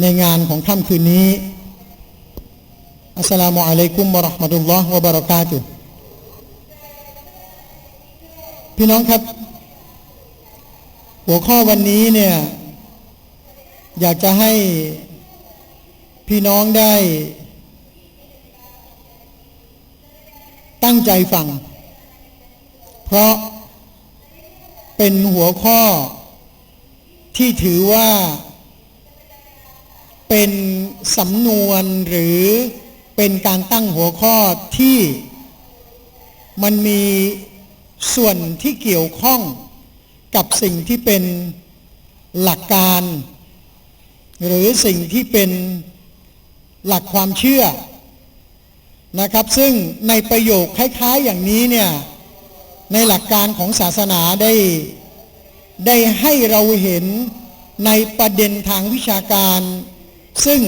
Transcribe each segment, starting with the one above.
ในงานของค่ำคืนนี้อัสลามุอะลัยกุมวะราะห์มะตุลลอฮ์วะบะเราะกาตุพี่น้องครับ หัวข้อวันนี้เนี่ย อยากจะให้พี่น้องได้ ตั้งใจฟัง เพราะเป็นหัวข้อที่ถือว่า เป็นสำนวนหรือเป็นการตั้งหัวข้อที่มันมีส่วนที่เกี่ยวข้องกับสิ่งที่เป็นหลักการ หรือสิ่งที่เป็นหลักความเชื่อนะครับ ซึ่งในประโยคคล้ายๆอย่างนี้เนี่ยในหลักการของศาสนาได้ได้ให้เราเห็นในประเด็นทางวิชาการ ซึ่ง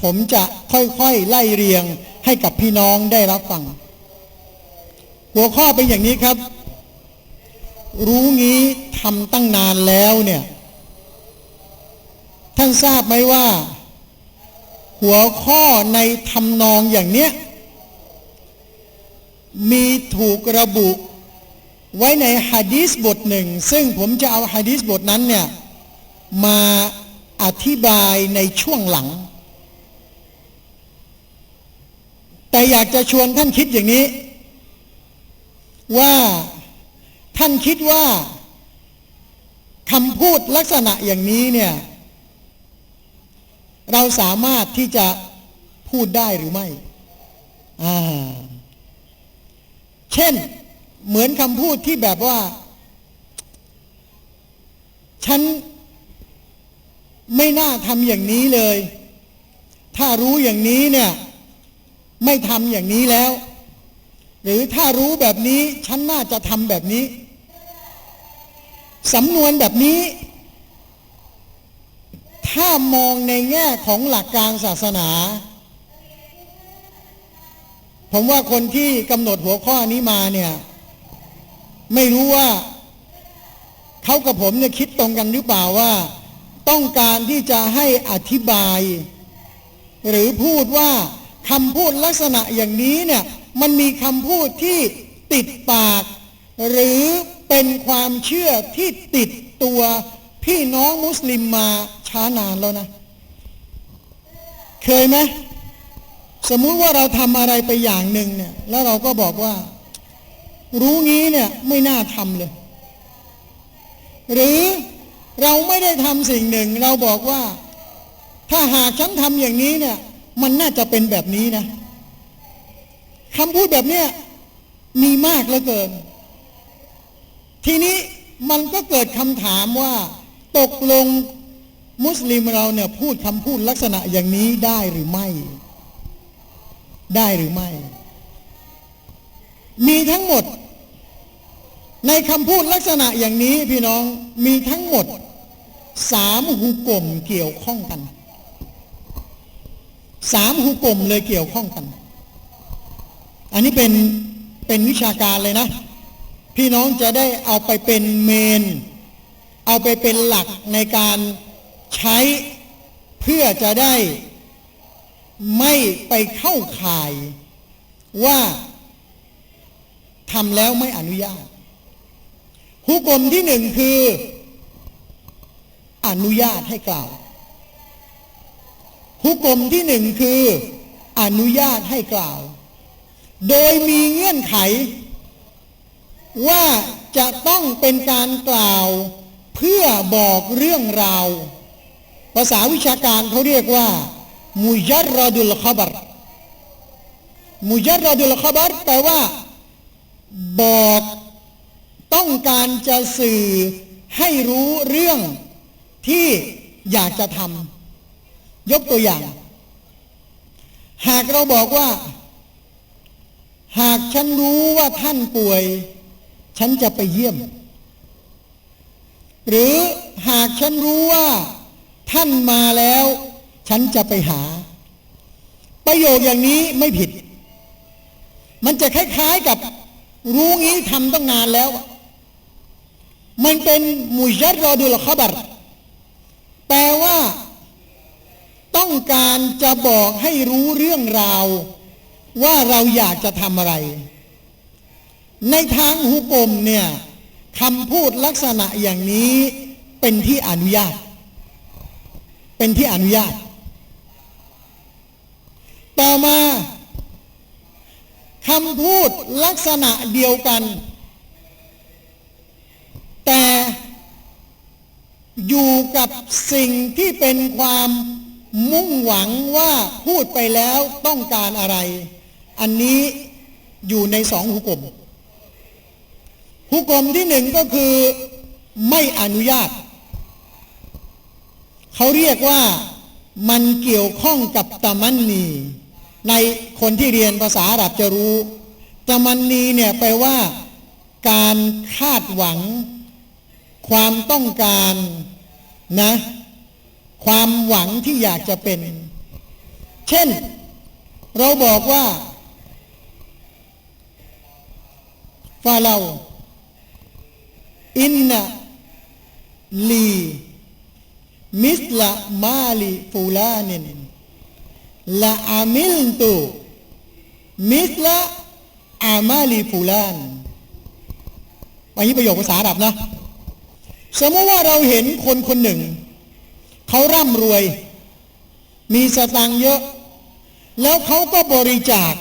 ผมจะค่อยๆไล่เรียงให้กับพี่น้องได้รับฟัง หัวข้อเป็นอย่างนี้ครับ รู้งี้ทำตั้งนานแล้วเนี่ย ท่านทราบไหมว่า หัวข้อในทำนองอย่างเนี้ย มีถูกระบุไว้ในฮะดีษบทหนึ่ง ซึ่งผมจะเอาฮะดีษบทนั้นเนี่ย มา อธิบายในช่วงหลัง แต่อยากจะชวนท่านคิดอย่างนี้ ว่าท่านคิดว่าคำพูดลักษณะอย่างนี้เนี่ย เราสามารถที่จะพูดได้หรือไม่ เช่น เหมือนคำพูดที่แบบว่า ฉัน ไม่น่าทำอย่างนี้เลย ถ้ารู้อย่างนี้เนี่ย ไม่ทำอย่างนี้แล้ว หรือถ้ารู้แบบนี้ฉันน่าจะทำแบบนี้สำนวนแบบนี้ ถ้ามองในแง่ของหลักการศาสนา ผมว่าคนที่กำหนดหัวข้อนี้มาเนี่ย ไม่รู้ว่าเขากับผมเนี่ยคิดตรงกันหรือเปล่าว่า ต้องการที่จะให้อธิบาย หรือพูดว่าคำพูดลักษณะอย่างนี้เนี่ยมันมีคำพูดที่ติดปาก หรือเป็นความเชื่อที่ติดตัวพี่น้องมุสลิมมาช้านานแล้วนะ เคยไหมสมมุติว่าเราทำอะไรไปอย่างหนึ่งเนี่ยแล้วเราก็บอกว่า รู้งี้เนี่ยไม่น่าทำเลย หรือ เราไม่ได้ทำสิ่งหนึ่ง เราบอกว่า ถ้าหากฉันทำอย่างนี้เนี่ย มันน่าจะเป็นแบบนี้นะคำพูดแบบเนี้ยมีมากเหลือเกิน ทีนี้มันก็เกิดคำถามว่า ตกลงมุสลิมเราเนี่ยพูดคำพูดลักษณะอย่างนี้ได้หรือไม่ ได้หรือไม่ มีทั้งหมด ในคำพูดลักษณะอย่างนี้พี่น้องมีทั้งหมดสามหุกลมเกี่ยวข้องกันสามหุกลมเลยเกี่ยวข้องกัน อันนี้เป็นเป็นวิชาการเลยนะ พี่น้องจะได้เอาไปเป็นเมน เอาไปเป็นหลักในการใช้เพื่อจะได้ไม่ไปเข้าข่ายว่าทำแล้วไม่อนุญาต หุกลมที่หนึ่งคือ อนุญาตให้กล่าวหุกลมที่หนึ่งคือ อนุญาตให้กล่าว โดยมีเงื่อนไข ว่าจะต้องเป็นการกล่าว เพื่อบอกเรื่องราว ภาษาวิชาการเขาเรียกว่า มุจัรรดุลขบัรมุจัรรดุลขบัรแปลว่า บอก ต้องการจะสื่อให้รู้เรื่องที่อยากจะทำยกตัวอย่าง หากเราบอกว่า หากฉันรู้ว่าท่านป่วย ฉันจะไปเยี่ยม หรือหากฉันรู้ว่า ท่านมาแล้ว ฉันจะไปหา ประโยคอย่างนี้ไม่ผิด มันจะคล้าย ๆกับรู้งี้ทำต้องนานแล้ว มันเป็นมุจัรรอดุลขบัรแปลว่า ต้องการจะบอกให้รู้เรื่องราว ว่าเราอยากจะทำอะไร ในทางฮุกกลมเนี่ยคำพูดลักษณะอย่างนี้เป็นที่อนุญาต เป็นที่อนุญาต ต่อมาคำพูดลักษณะเดียวกัน แต่อยู่กับสิ่งที่เป็นความมุ่งหวังว่าพูดไปแล้วต้องการอะไร อันนี้อยู่ในสองหุกกลมหุกกลมที่หนึ่งก็คือไม่อนุญาต เขาเรียกว่ามันเกี่ยวข้องกับตะมันนี ในคนที่เรียนภาษาอาหรับจะรู้ตะมันนีเนี่ยแปลว่า การคาดหวัง ความต้องการนะ ความหวังที่อยากจะเป็น เช่น เราบอกว่าฟาเราอินนะลีมิสละมาลิฟูลานินละอามิลตุมิสละอามาลิฟูลานอันนี้ประโยคภาษาอาหรับนะ สมมติว่าเราเห็นคนคนหนึ่ง เขาร่ำรวย มีสตังเยอะ แล้วเขาก็บริจาค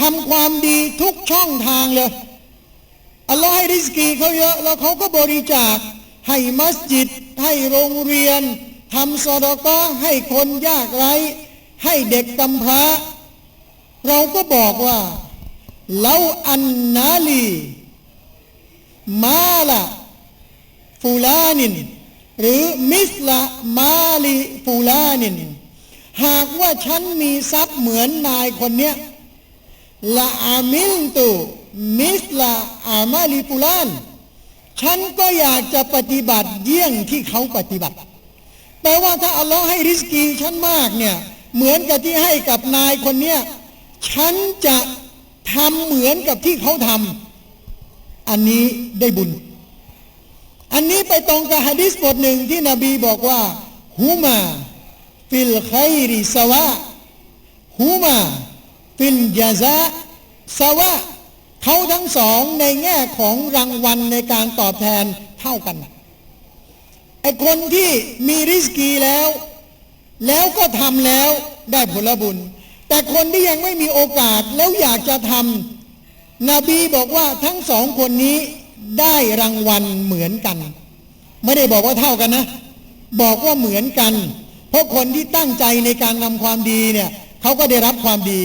ทำความดีทุกช่องทางเลยอัลลอฮ์ให้ริสกีเขาเยอะ แล้วเขาก็บริจาค ให้มัสยิด ให้โรงเรียนทำสอดก็ให้คนยากไร้ ให้เด็กกำพร้า เราก็บอกว่าเล้าอันนาลี มาละ ฟูลานิน หรือมิสละมาลิฟูลานิน หากว่าฉันมีทรัพย์เหมือนนายคนเนี้ยละอามิลตุมิสละอามาลิฟูลานฉันก็อยากจะปฏิบัติเยี่ยงที่เขาปฏิบัติแต่ว่าถ้าอัลลอฮ์ให้ริสกีฉันมากเนี่ยเหมือนกับที่ให้กับนายคนเนี้ยฉันจะทำเหมือนกับที่เขาทำอันนี้ได้บุญ อันนี้ไปตรงกับฮะดิษบทหนึ่งที่นบีบอกว่าฮูมาฟิลไคริสวะฮูมาฟิลยาซาสวะเขาทั้งสองในแง่ของรางวัลในการตอบแทนเท่ากันไอคนที่มีริสกีแล้ว แล้วก็ทำแล้วได้ผลบุญ แต่คนที่ยังไม่มีโอกาสแล้วอยากจะทำนบีบอกว่าทั้งสองคนนี้ ได้รางวัลเหมือนกัน ไม่ได้บอกว่าเท่ากันนะ บอกว่าเหมือนกัน เพราะคนที่ตั้งใจในการทำความดีเนี่ยเขาก็ได้รับความดี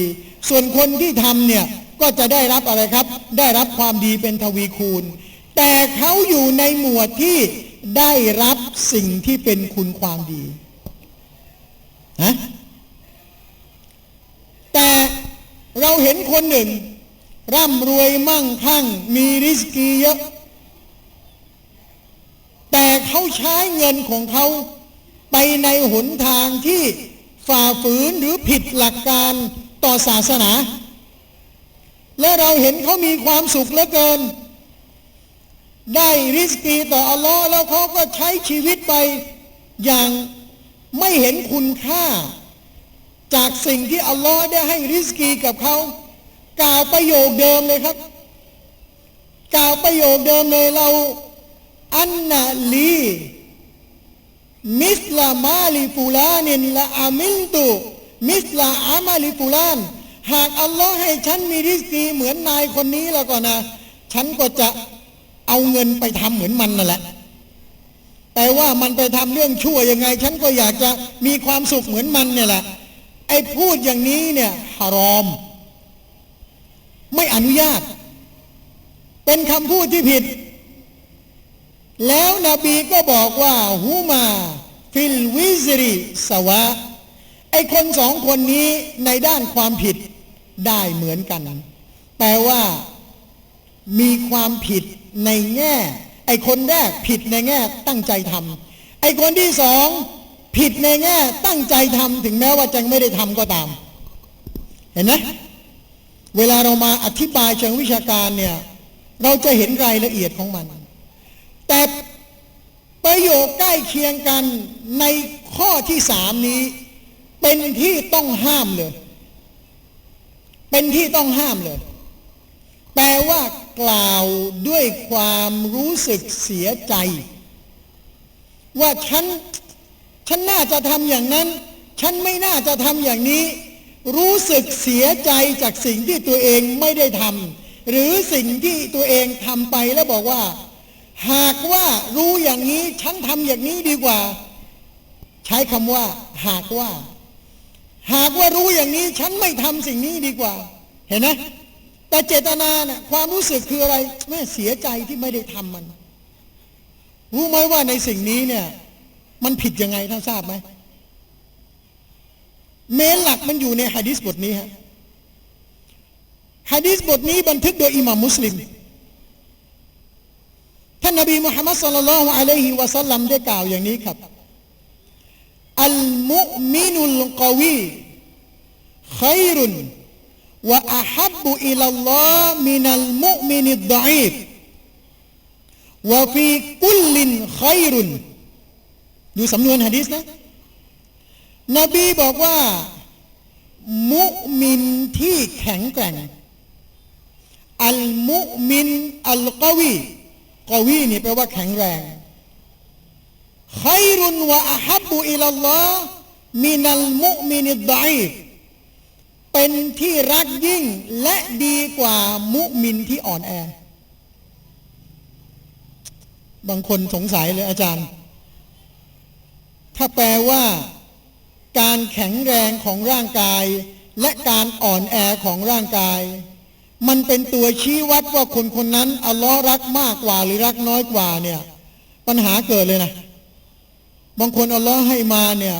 ส่วนคนที่ทำเนี่ยก็จะได้รับอะไรครับ ได้รับความดีเป็นทวีคูณ แต่เขาอยู่ในหมวดที่ได้รับสิ่งที่เป็นคุณความดีฮะแต่เราเห็นคนหนึ่ง ร่ำรวยมั่งคั่ง มีริสกีเยอะ เขาใช้เงินของเขาไปในหนทางที่ฝ่าฝืนหรือผิดหลักการต่อศาสนา และเราเห็นเขามีความสุขเหลือเกิน ได้ริสกีต่ออัลลอฮ์แล้วเขาก็ใช้ชีวิตไปอย่างไม่เห็นคุณค่า จากสิ่งที่อัลลอฮ์ได้ให้ริสกีกับเขากล่าวประโยคเดิมเลยครับ กล่าวประโยคเดิมเลยเรา อันนาลีมิสลามาลิฟูลานินละอามิลตุมิสลาอามาลิฟูลาน หากอัลลอฮ์ให้ฉันมีริสกีเหมือนนายคนนี้แล้วก็นะ ฉันก็จะเอาเงินไปทำเหมือนมันนั่นแหละ แต่ว่ามันไปทำเรื่องชั่วยังไง ฉันก็อยากจะมีความสุขเหมือนมันเนี่ยแหละ ไอ้พูดอย่างนี้เนี่ยฮารอม ไม่อนุญาต เป็นคำพูดที่ผิด แล้วนบีก็บอกว่าฮูมาฟิลวิซริสวะไอคนสองคนนี้ในด้านความผิดได้เหมือนกัน แปลว่ามีความผิดในแง่ ไอคนแรกผิดในแง่ตั้งใจทำไอคนที่สองผิดในแง่ตั้งใจทำถึงแม้ว่าจะไม่ได้ทำก็ตาม เห็นไหมเวลาเรามาอธิบายเชิงวิชาการเนี่ย เราจะเห็นรายละเอียดของมัน แต่ประโยคใกล้เคียงกันในข้อที่สามนี้ เป็นที่ต้องห้ามเลย เป็นที่ต้องห้ามเลย แปลว่ากล่าวด้วยความรู้สึกเสียใจ ว่าฉัน ฉันน่าจะทำอย่างนั้น ฉันไม่น่าจะทำอย่างนี้ รู้สึกเสียใจจากสิ่งที่ตัวเองไม่ได้ทำหรือสิ่งที่ตัวเองทำไปแล้วบอกว่า หากว่ารู้อย่างนี้ฉันทำอย่างนี้ดีกว่า ใช้คำว่า หากว่า หากว่ารู้อย่างนี้ ฉันไม่ทำสิ่งนี้ดีกว่า เห็นไหมแต่เจตนาเนะ่ยความรู้สึกคืออะไรแม่เสียใจที่ไม่ได้ทำมัน รู้ไหมว่าในสิ่งนี้เนี่ย มันผิดยังไงท่านทราบไหมเมนหลักมันอยู่ในฮะดิษบทนี้ฮะฮะดิษบทนี้บันทึกโดยอิหม่ามมุสลิม ท่านนบีมุฮัมมัดสุลลัลอฮุอะลัยฮิวะสัลลัมได้กล่าวอย่างนี้ครับอัลมุมินุลกวีขัยรุนวะอาฮับบุอิลลอฮ์มินัลมุมินิดดะอีฟวะฟีกุลลินขัยรุนดูสำนวนฮะดิษนะนบีบอกว่า มุมินที่แข็งแกร่ง อัลมุมินอัลกวี กวีนี่แปลว่าแข็งแรงขัยรุนวะอาฮับบุอิลลอฮ์มินัลมุมินิดดฟเป็นที่รักยิ่งและดีกว่ามุมินที่อ่อนแอ บางคนสงสัยเลยอาจารย์ ถ้าแปลว่า การแข็งแรงของร่างกาย และการอ่อนแอของร่างกาย มันเป็นตัวชี้วัดว่าคนคนนั้นอัลลอฮ์รักมากกว่าหรือรักน้อยกว่าเนี่ย ปัญหาเกิดเลยนะ บางคนอัลลอฮ์ให้มาเนี่ย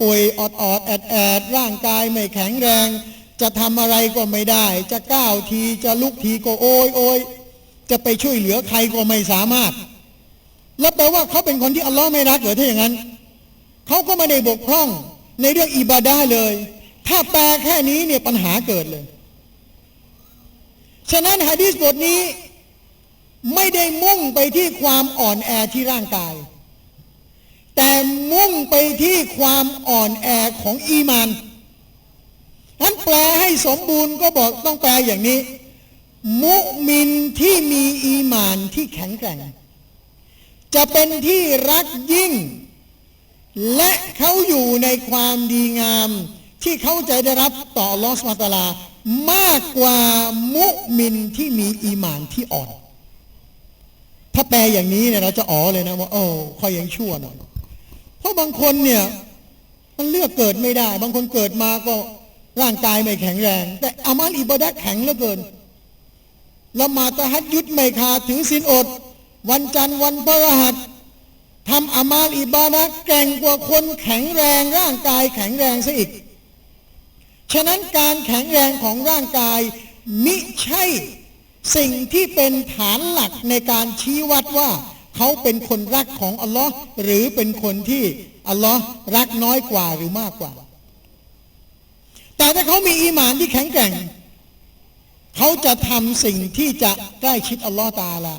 ป่วยออดออดแอดแอดร่างกายไม่แข็งแรง จะทำอะไรก็ไม่ได้ จะก้าวทีจะลุกทีก็โอยโอยจะไปช่วยเหลือใครก็ไม่สามารถ แล้วแปลว่าเขาเป็นคนที่อัลลอฮ์ไม่รักเหรอถ้าอย่างนั้นเขาก็ไม่ได้บกพร่องในเรื่องอิบาดาเลย ถ้าแปลแค่นี้เนี่ยปัญหาเกิดเลย ฉะนั้นฮะดีษบทนี้ไม่ได้มุ่งไปที่ความอ่อนแอที่ร่างกาย แต่มุ่งไปที่ความอ่อนแอของอีมานนั้นแปลให้สมบูรณ์ก็บอกต้องแปลอย่างนี้ มุมินที่มีอีมานที่แข็งแกร่ง จะเป็นที่รักยิ่ง และเขาอยู่ในความดีงามที่เขาจะได้รับต่อลอสมาตาลา มากกว่ามุมินที่มีอีมานที่อ่อน ถ้าแปลอย่างนี้เนี่ยเราจะอ๋อเลยนะว่าโอ้ค่อยยังชั่วหน่อยเพราะบางคนเนี่ย มันเลือกเกิดไม่ได้ บางคนเกิดมาก็ร่างกายไม่แข็งแรง แต่อามัลอิบาดะแข็งเหลือเกินละหมาตะฮัดยุดไม่ขาดถือศีลอด วันจันทร์วันพฤหัสทำอามาลอิบาดะแก่งกว่าคนแข็งแรง ร่างกายแข็งแรงซะอีก ฉะนั้นการแข็งแรงของร่างกายมิใช่สิ่งที่เป็นฐานหลักในการชี้วัดว่าเขาเป็นคนรักของอัลลอฮ์หรือเป็นคนที่อัลลอฮ์รักน้อยกว่าหรือมากกว่า แต่ถ้าเขามีอีหมานที่แข็งแกร่ง เขาจะทำสิ่งที่จะใกล้ชิดอัลลอฮ์ตาลา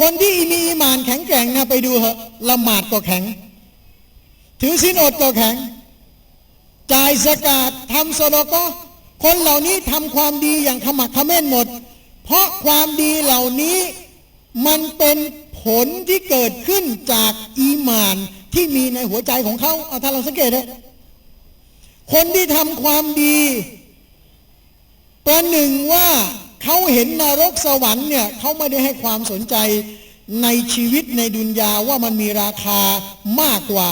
คนที่มีอีหมานแข็งแกร่งนะไปดูเหอะละหมาดก็แข็ง ถือศีลอดก็แข็ง จ่ายสกาดทำสโลก็คนเหล่านี้ทำความดีอย่างขมักเขม้นหมด เพราะความดีเหล่านี้มันเป็นผลที่เกิดขึ้นจากอีมานที่มีในหัวใจของเขาเอาถ้าเราสังเกตนะคนที่ทำความดีประหนึ่งว่าเขาเห็นนรกสวรรค์เนี่ยเขาไม่ได้ให้ความสนใจในชีวิตในดุนยาว่ามันมีราคามากกว่า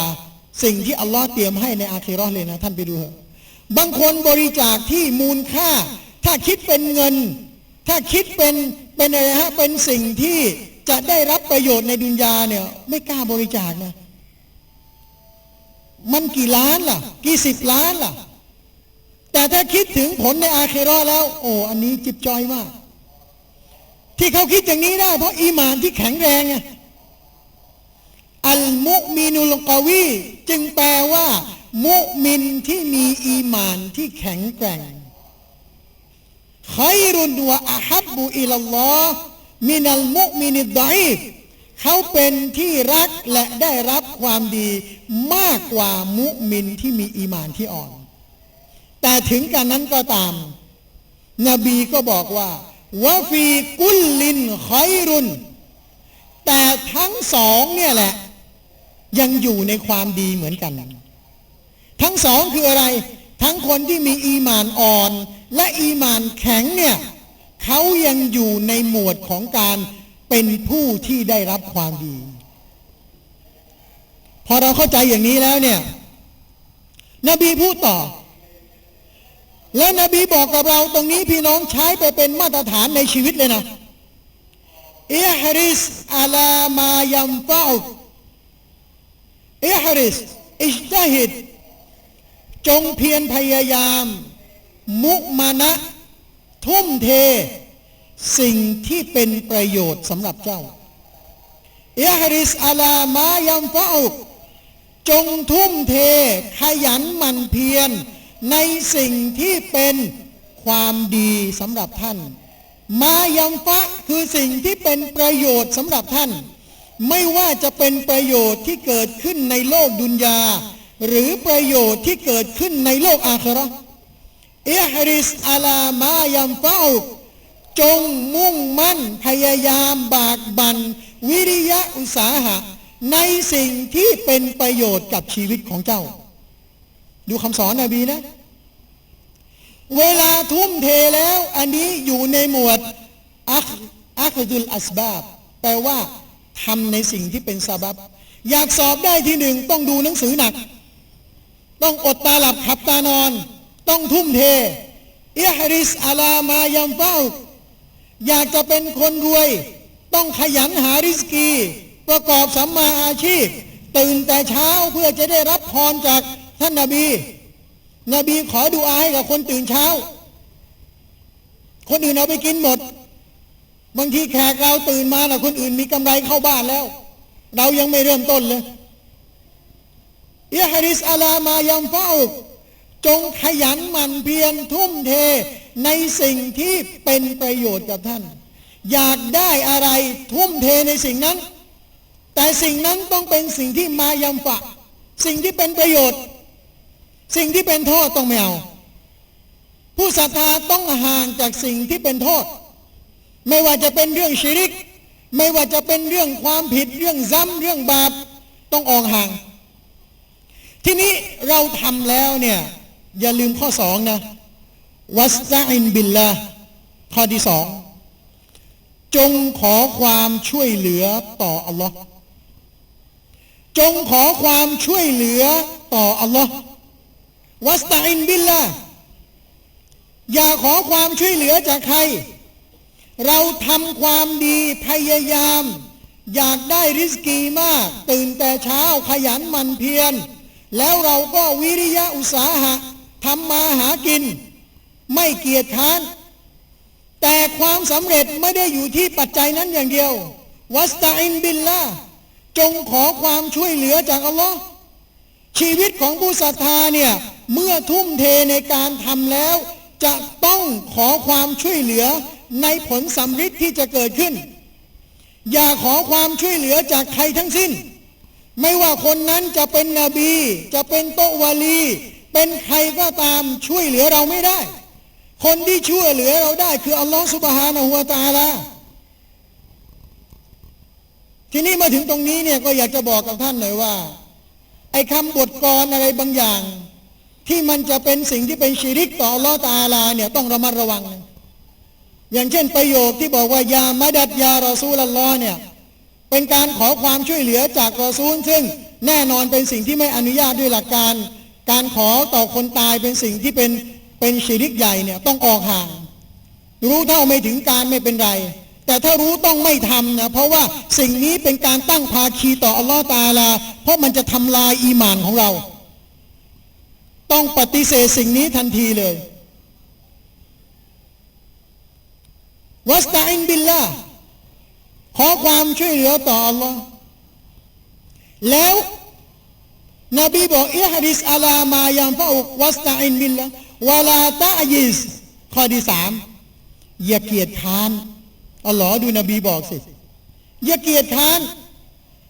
สิ่งที่อัลลอฮ์เตรียมให้ในอาคีราะห์เลยนะ ท่านไปดูเถอะบางคนบริจาคที่มูลค่า ถ้าคิดเป็นเงิน ถ้าคิดเป็นเป็นอะไรฮะเป็นสิ่งที่จะได้รับประโยชน์ในดุนยาเนี่ย ไม่กล้าบริจาคนะ มันกี่ล้านล่ะ กี่สิบล้านล่ะ แต่ถ้าคิดถึงผลในอาเคราะห์แล้ว โอ้อันนี้จิบจอยมาก ที่เขาคิดอย่างนี้ได้เพราะอีหมานที่แข็งแรงไง อัลมุมินุลกวีจึงแปลว่า มุมินที่มีอีมานที่แข็งแกร่งขัยรุนวะอาฮับบุอิลลอฮ์มินัลมุมินิดดอีฟเขาเป็นที่รักและได้รับความดีมากกว่ามุมินที่มีอีมานที่อ่อน แต่ถึงกันนั้นก็ตาม นบีก็บอกว่าวะฟีกุลลินคอยรุนแต่ทั้งสองเนี่ยแหละ ยังอยู่ในความดีเหมือนกัน ทั้งสองคืออะไร ทั้งคนที่มีอีมานอ่อน และอีมานแข็งเนี่ยเขายังอยู่ในหมวดของการเป็นผู้ที่ได้รับความดี พอเราเข้าใจอย่างนี้แล้วเนี่ย นบีพูดต่อ และนบีบอกกับเราตรงนี้พี่น้องใช้ไปเป็นมาตรฐานในชีวิตเลยนะอิฮริสอาลามายัมฟาอุ อิฮริสอิจตาฮิดจงเพียรพยายาม มุมานะ ทุ่มเท สิ่งที่เป็นประโยชน์สำหรับเจ้าอิฮริสอาลามายัมฟาอุกจงทุ่มเท ขยันหมั่นเพียร ในสิ่งที่เป็นความดีสำหรับท่าน มายัมฟะคือสิ่งที่เป็นประโยชน์สำหรับท่าน ไม่ว่าจะเป็นประโยชน์ที่เกิดขึ้นในโลกดุนยา หรือประโยชน์ที่เกิดขึ้นในโลกอาคราอิฮริสอาลามายัมฟะอุจงมุ่งมั่นพยายามบากบัน วิริยะอุตสาหะ ในสิ่งที่เป็นประโยชน์กับชีวิตของเจ้า ดูคำสอนนบีนะ เวลาทุ่มเทแล้ว อันนี้อยู่ในหมวดอัคอัคดุลอัสบาบ แปลว่า ทำในสิ่งที่เป็นซาบับ อยากสอบได้ที่หนึ่งต้องดูหนังสือหนัก ต้องอดตาหลับขับตานอน ต้องทุ่มเทอิฮริสอาลามายัมเฝ้า อยากจะเป็นคนรวย ต้องขยันหาริสกี ประกอบสัมมาอาชีพ ตื่นแต่เช้าเพื่อจะได้รับพรจากท่านนาบี นบีขอดูอาให้กับคนตื่นเช้า คนอื่นเอาไปกินหมด บางทีแขกเราตื่นมานะคนอื่นมีกำไรเข้าบ้านแล้ว เรายังไม่เริ่มต้นเลยอิฮริสอาลามายัมฟาอุจงขยันหมั่นเพียรทุ่มเทในสิ่งที่เป็นประโยชน์กับท่าน อยากได้อะไรทุ่มเทในสิ่งนั้น แต่สิ่งนั้นต้องเป็นสิ่งที่มายัมฟะสิ่งที่เป็นประโยชน์ สิ่งที่เป็นโทษต้องไม่เอา ผู้ศรัทธาต้องห่างจากสิ่งที่เป็นโทษ ไม่ว่าจะเป็นเรื่องชิริก ไม่ว่าจะเป็นเรื่องความผิดเรื่องซ้ำเรื่องบาปต้องออกห่าง ทีนี้เราทำแล้วเนี่ย อย่าลืมข้อสองนะวัสตาอินบิลละข้อที่สองจงขอความช่วยเหลือต่ออัลลอฮ์จงขอความช่วยเหลือต่ออัลลอฮ์วัสตาอินบิลละอย่าขอความช่วยเหลือจากใคร เราทำความดีพยายาม อยากได้ริสกีมาก ตื่นแต่เช้าขยันหมันเพียรแล้วเราก็วิริยะอุตสาหะทำมาหากิน ไม่เกียจค้าน แต่ความสำเร็จไม่ได้อยู่ที่ปัจจัยนั้นอย่างเดียว วัสตาอินบิลละจงขอความช่วยเหลือจากอัลลอฮ์ชีวิตของผู้ศรัทธาเนี่ย เมื่อทุ่มเทในการทำแล้ว จะต้องขอความช่วยเหลือ ในผลสำฤทธิ์ที่จะเกิดขึ้น อย่าขอความช่วยเหลือจากใครทั้งสิ้น ไม่ว่าคนนั้นจะเป็นนบี จะเป็นโตวาลี เป็นใครก็ตามช่วยเหลือเราไม่ได้ คนที่ช่วยเหลือเราได้คืออัลลอฮฺสุบฮานะฮูวาตาลาทีนี้มาถึงตรงนี้เนี่ยก็อยากจะบอกกับท่านหน่อยว่า ไอ้คำบทกรอะไรบางอย่าง ที่มันจะเป็นสิ่งที่เป็นชีริกต่ออัลลอฮฺตาลาเนี่ยต้องระมัดระวัง อย่างเช่นประโยคที่บอกว่ายามาดัดยารอซูลลอเนี่ยเป็นการขอความช่วยเหลือจากรอซูล ซึ่งแน่นอนเป็นสิ่งที่ไม่อนุญาตด้วยหลักการ การขอต่อคนตายเป็นสิ่งที่เป็นเป็นชีริกใหญ่เนี่ยต้องออกห่าง รู้เท่าไม่ถึงการไม่เป็นไร แต่ถ้ารู้ต้องไม่ทำนะเพราะว่าสิ่งนี้เป็นการตั้งภาคีต่ออัลลอฮ์ตาลา เพราะมันจะทำลายอีหมานของเรา ต้องปฏิเสธสิ่งนี้ทันทีเลย วัสตาอินบิลละขอความช่วยเหลือต่ออัลลอฮ์แล้วนบีบอกอิฮดิสอาลามายังฟะอุกวัสตาอินบิลละวลาตายิสข้อที่สามอย่าเกียจค้านอัลลอฮ์ดูนบีบอกสิ อย่าเกียจค้าน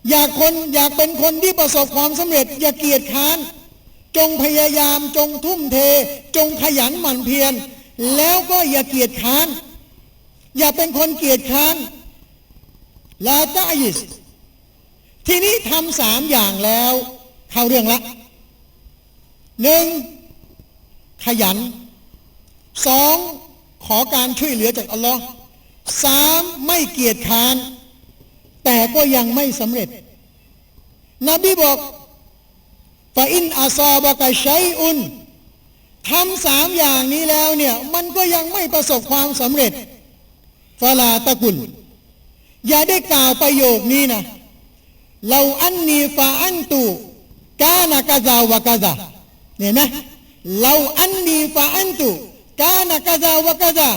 อยากคนอยากเป็นคนที่ประสบความสำเร็จ อย่าเกียจค้าน จงพยายามจงทุ่มเท จงขยันหมั่นเพียรแล้วก็อย่าเกียจค้าน อย่าเป็นคนเกียจค้านลาตายิสทีนี้ทำสามอย่างแล้ว เข้าเรื่องละหนึ่งขยันสองขอการช่วยเหลือจากอัลลอฮ์สามไม่เกียจค้าน แต่ก็ยังไม่สำเร็จ นบีบอกฟาอินอาซาบะกะชัยอุนทำสามอย่างนี้แล้วเนี่ย มันก็ยังไม่ประสบความสำเร็จ ฟาลาตะกุล อย่าได้กล่าวประโยคนี้นะเราอันนีฟาอันตูกานากาซาวะกาซาเนี่ยนะเราอันนีฟาอันตูกานากาซาวะกาซา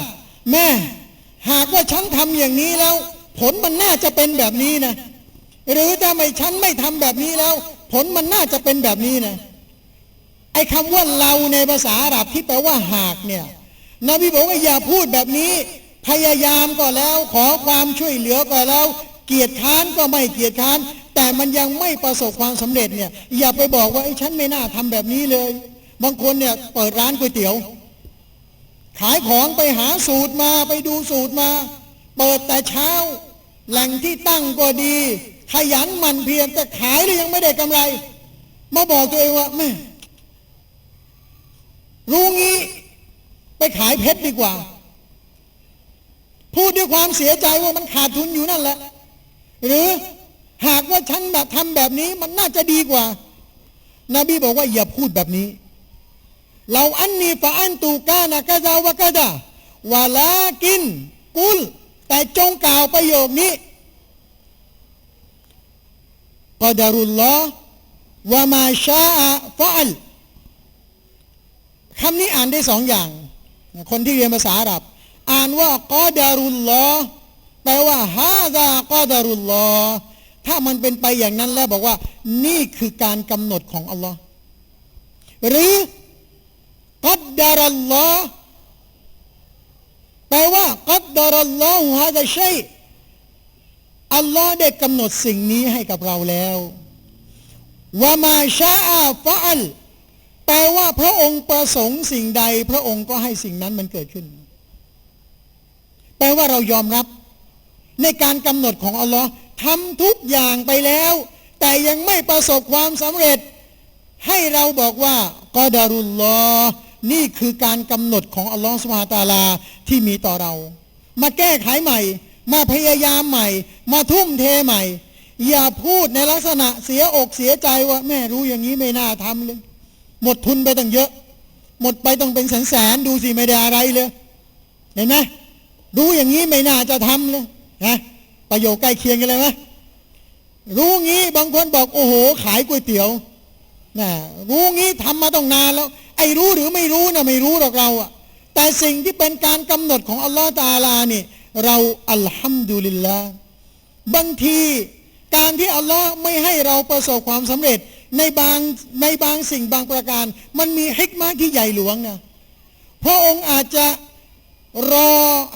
แม่หากว่าฉันทำอย่างนี้แล้ว ผลมันน่าจะเป็นแบบนี้นะ หรือถ้าไม่ฉันไม่ทำแบบนี้แล้ว ผลมันน่าจะเป็นแบบนี้นะไอ้คำว่าเราในภาษาอาหรับที่แปลว่าหากเนี่ยนบีบอกว่าอย่าพูดแบบนี้ พยายามก็แล้วขอความช่วยเหลือก็แล้ว เกียรติค้านก็ไม่เกียรติค้าน แต่มันยังไม่ประสบความสำเร็จเนี่ย อย่าไปบอกว่าไอ้ฉันไม่น่าทำแบบนี้เลย บางคนเนี่ยเปิดร้านก๋วยเตี๋ยว ขายของไปหาสูตรมาไปดูสูตรมา เปิดแต่เช้า แหล่งที่ตั้งก็ดี ขยันหมันเพียรแต่ขายแล้วยังไม่ได้กำไร มาบอกตัวเองว่าแม่รู้งี้ไปขายเพชรดีกว่า พูดด้วยความเสียใจว่ามันขาดทุนอยู่นั่นแหละ หรือหากว่าฉันแบบทำแบบนี้มันน่าจะดีกว่า นบีบอกว่าอย่าพูดแบบนี้ เราอันนี้ฟะอันตูกานากะซาวะกะดาวะลากิน กุล แต่จงกล่าวประโยคนี้กดารุลลอฮ์วะมาชาอะฟะอัลคำนี้อ่านได้สองอย่าง คนที่เรียนภาษาอาหรับ อ่านว่ากอดารุลลอแปลว่าฮาดากอดารุลลอถ้ามันเป็นไปอย่างนั้นแล้วบอกว่า นี่คือการกำหนดของอัลลอฮ์หรือกัดดารัลลอฮ์แปลว่ากัดดารัลลอฮ์ฮะดะชัยอัลลอฮ์ได้กำหนดสิ่งนี้ให้กับเราแล้ววามาชาอาฟะอัลแปลว่าพระองค์ประสงค์สิ่งใด พระองค์ก็ให้สิ่งนั้นมันเกิดขึ้น ลว่าเรายอมรับ ในการกำหนดของอัลลอฮ์ทำทุกอย่างไปแล้ว แต่ยังไม่ประสบความสำเร็จ ให้เราบอกว่ากอดารุลลอนี่คือการกำหนดของอัลลอฮ์สุบฮาตาลาที่มีต่อเรา มาแก้ไขใหม่ มาพยายามใหม่ มาทุ่มเทใหม่ อย่าพูดในลักษณะเสียอกเสียใจว่าแม่รู้อย่างนี้ไม่น่าทำเลย หมดทุนไปตั้งเยอะ หมดไปต้องเป็นแสนแสนๆดูสิไม่ได้อะไรเลย เห็นไหม รู้อย่างนี้ไม่น่าจะทำเลยนะประโยคใกล้เคียงกันเลยไหมรู้งี้บางคนบอกโอ้โห ขายก๋วยเตี๋ยวนะรู้งี้ทำมาต้องนานแล้ว ไอ้รู้หรือไม่รู้นะไม่รู้หรอกเราอะแต่สิ่งที่เป็นการกำหนดของอัลลอฮฺตาอาลานี่เราอัลฮัมดุลิลละบางทีการที่อัลลอฮ์ไม่ให้เราประสบความสำเร็จในบางในบางสิ่งบางประการ มันมีฮิกมาที่ใหญ่หลวงนะพระองค์อาจจะ รอ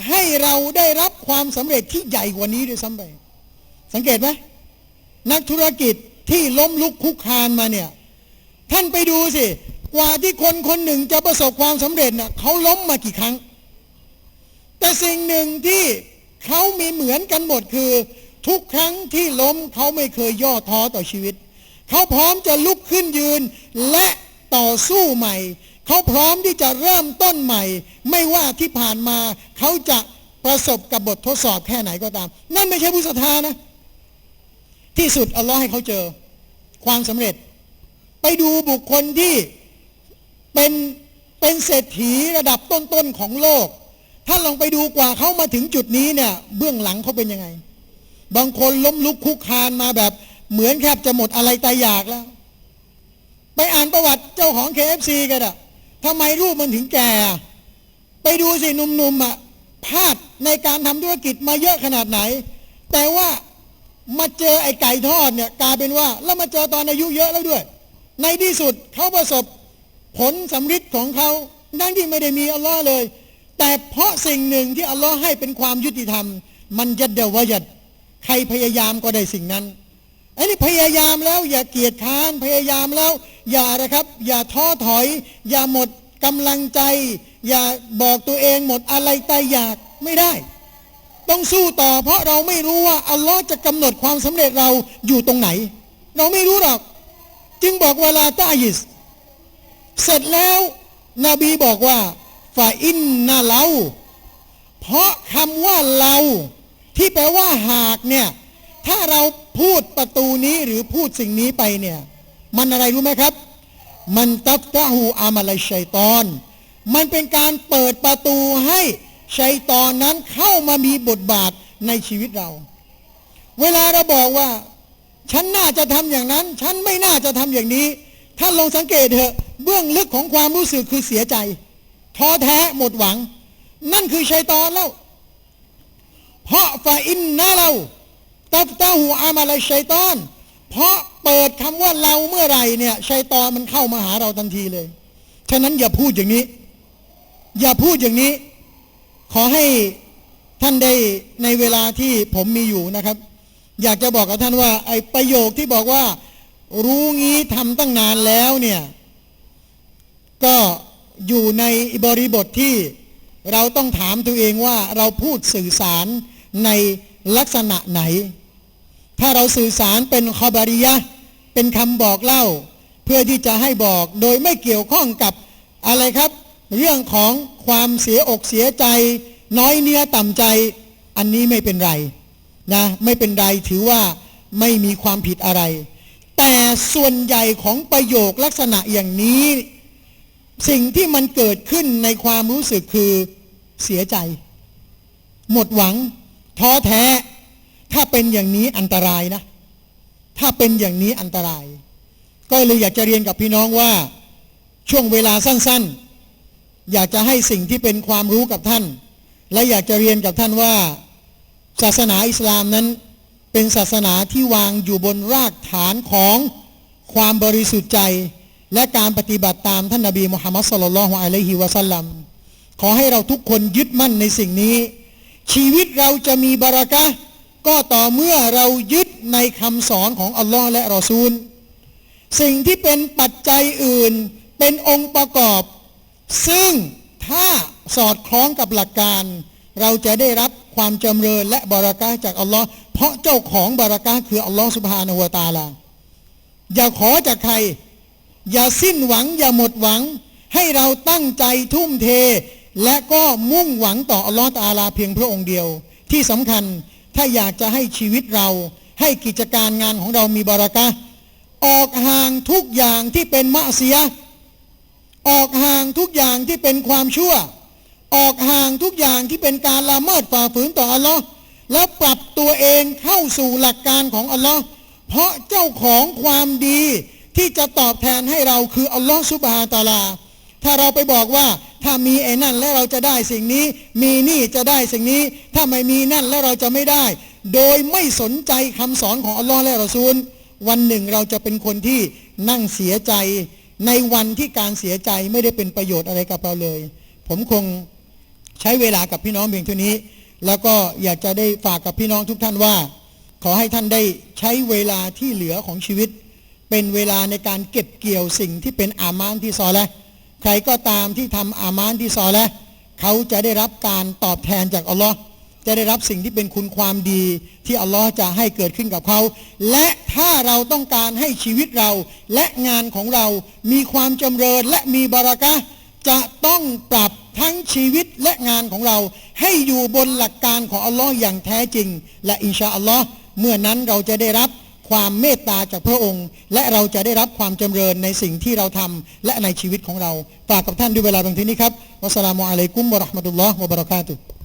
ให้เราได้รับความสำเร็จที่ใหญ่กว่านี้ด้วยซ้ำไป สังเกตไหมนักธุรกิจที่ล้มลุกคุกคานมาเนี่ย ท่านไปดูสิ กว่าที่คนคนหนึ่งจะประสบความสำเร็จน่ะเขาล้มมากี่ครั้ง แต่สิ่งหนึ่งที่เขามีเหมือนกันหมดคือ ทุกครั้งที่ล้มเขาไม่เคยย่อท้อต่อชีวิต เขาพร้อมจะลุกขึ้นยืนและต่อสู้ใหม่ เขาพร้อมที่จะเริ่มต้นใหม่ ไม่ว่าที่ผ่านมาเขาจะประสบกับบททดสอบแค่ไหนก็ตาม นั่นไม่ใช่ผู้ศรัทธานะ ที่สุดอัลลอฮ์ให้เขาเจอ ความสำเร็จ ไปดูบุคคลที่เป็นเป็นเศรษฐีระดับต้นๆของโลก ถ้าลองไปดูกว่าเขามาถึงจุดนี้เนี่ย เบื้องหลังเขาเป็นยังไง บางคนล้มลุกคุกคานมาแบบเหมือนแทบจะหมดอะไรตายอยากแล้ว ไปอ่านประวัติเจ้าของ KFC กันอะ ทำไมรูปมันถึงแก่ ไปดูสิหนุ่มๆอะพลาดในการทำธุรกิจมาเยอะขนาดไหน แต่ว่ามาเจอไอ้ไก่ทอดเนี่ยกลายเป็นว่า แล้วมาเจอตอนอายุเยอะแล้วด้วย ในที่สุดเขาประสบผลสำฤทธิ์ของเขาดังที่ไม่ได้มีอัลลอฮ์เลย แต่เพราะสิ่งหนึ่งที่อัลลอฮ์ให้เป็นความยุติธรรม มันยัดเดวยัดใครพยายามก็ได้สิ่งนั้น อันนี้พยายามแล้วอย่าเกียจค้านพยายามแล้ว อย่านะครับ อย่าท้อถอย อย่าหมดกำลังใจ อย่าบอกตัวเองหมดอะไรตายอยากไม่ได้ ต้องสู้ต่อ เพราะเราไม่รู้ว่าอัลลอฮ์จะกำหนดความสำเร็จเราอยู่ตรงไหน เราไม่รู้หรอก จึงบอกเวลาตายิส เสร็จแล้วนบีบอกว่าฟาอินนาเราเพราะคำว่าเรา ที่แปลว่าหากเนี่ยถ้าเรา พูดประตูนี้หรือพูดสิ่งนี้ไปเนี่ย มันอะไรรู้ไหมครับ มันตัฟตะฮูอามาลยชัยตอน มันเป็นการเปิดประตูให้ชัยตอนนั้นเข้ามามีบทบาทในชีวิตเรา เวลาเราบอกว่า ฉันน่าจะทำอย่างนั้น ฉันไม่น่าจะทำอย่างนี้ ท่านลองสังเกตเถอะ เบื้องลึกของความรู้สึกคือเสียใจท้อแท้หมดหวัง นั่นคือชัยตอนแล้ว เพราะฟายอินนะเรา ตัฟตาหูอามาลยชัยตอน เพราะเปิดคำว่าเราเมื่อไหร่เนี่ยชัยตอนมันเข้ามาหาเราทันทีเลย ฉะนั้นอย่าพูดอย่างนี้ อย่าพูดอย่างนี้ ขอให้ท่านได้ในเวลาที่ผมมีอยู่นะครับ อยากจะบอกกับท่านว่า ไอ้ประโยคที่บอกว่า รู้งี้ทำตั้งนานแล้วเนี่ยก็อยู่ในบริบทที่เราต้องถามตัวเองว่าเราพูดสื่อสารใน ลักษณะไหน ถ้าเราสื่อสารเป็นคอบาริยะเป็นคำบอกเล่า เพื่อที่จะให้บอกโดยไม่เกี่ยวข้องกับอะไรครับ เรื่องของความเสียอกเสียใจ น้อยเนื้อต่ำใจ อันนี้ไม่เป็นไรนะไม่เป็นไรถือว่าไม่มีความผิดอะไร แต่ส่วนใหญ่ของประโยคลักษณะอย่างนี้ สิ่งที่มันเกิดขึ้นในความรู้สึกคือเสียใจ หมดหวัง ท้อแท้ ถ้าเป็นอย่างนี้อันตรายนะ ถ้าเป็นอย่างนี้อันตราย ก็เลยอยากจะเรียนกับพี่น้องว่าช่วงเวลาสั้นๆ อยากจะให้สิ่งที่เป็นความรู้กับท่าน และอยากจะเรียนกับท่านว่า ศาสนาอิสลามนั้นเป็นศาสนาที่วางอยู่บนรากฐานของความบริสุทธิ์ใจและการปฏิบัติตามท่านนบีมุฮัมมัดสุลลัลฮุอะลัยฮิวะสัลลัมขอให้เราทุกคนยึดมั่นในสิ่งนี้ ชีวิตเราจะมีบารักะก็ต่อเมื่อเรายึดในคำสอนของอัลลอฮ์และรอซูล สิ่งที่เป็นปัจจัยอื่นเป็นองค์ประกอบ ซึ่งถ้าสอดคล้องกับหลักการ เราจะได้รับความจำเริญและบารักะจากอัลลอฮ์เพราะเจ้าของบารักะคืออัลลอฮ์สุบฮานะฮูวตาลาอย่าขอจากใคร อย่าสิ้นหวังอย่าหมดหวัง ให้เราตั้งใจทุ่มเท และก็มุ่งหวังต่ออัลลอฮ์ตะอาลาเพียงพระองค์เดียว ที่สำคัญถ้าอยากจะให้ชีวิตเรา ให้กิจการงานของเรามีบารักะออกห่างทุกอย่างที่เป็นมะเสีย ออกห่างทุกอย่างที่เป็นความชั่ว ออกห่างทุกอย่างที่เป็นการละเมิดฝ่าฝืนต่ออัลลอฮ์และปรับตัวเองเข้าสู่หลักการของอัลลอฮ์เพราะเจ้าของความดีที่จะตอบแทนให้เราคืออัลลอฮ์ซุบฮานะฮูวะตาลา ถ้าเราไปบอกว่า ถ้ามีไอ้นั่นแล้วเราจะได้สิ่งนี้ มีนี่จะได้สิ่งนี้ ถ้าไม่มีนั่นแล้วเราจะไม่ได้ โดยไม่สนใจคำสอนของอัลลอฮ์และรอซูล วันหนึ่งเราจะเป็นคนที่นั่งเสียใจ ในวันที่การเสียใจไม่ได้เป็นประโยชน์อะไรกับเราเลย ผมคงใช้เวลากับพี่น้องเพียงเท่านี้ แล้วก็อยากจะได้ฝากกับพี่น้องทุกท่านว่า ขอให้ท่านได้ใช้เวลาที่เหลือของชีวิต เป็นเวลาในการเก็บเกี่ยวสิ่งที่เป็นอามานที่ซอและ ใครก็ตามที่ทำอามานที่ซอและเขาจะได้รับการตอบแทนจากอัลลอฮ์จะได้รับสิ่งที่เป็นคุณความดีที่อัลลอฮ์จะให้เกิดขึ้นกับเขา และถ้าเราต้องการให้ชีวิตเราและงานของเรามีความจำเริญและมีบารักะจะต้องปรับทั้งชีวิตและงานของเรา ให้อยู่บนหลักการของอัลลอฮ์อย่างแท้จริง และอินชาอัลลอฮ์เมื่อนั้นเราจะได้รับ ความเมตตาจากพระองค์ และเราจะได้รับความจำเริญในสิ่งที่เราทำและในชีวิตของเราฝากกับท่านด้วยเวลาตรงที่นี้ครับวัสสลามุอะลัยกุมวะราะห์มะตุลลอฮ์วะบะเราะกาตุฮ์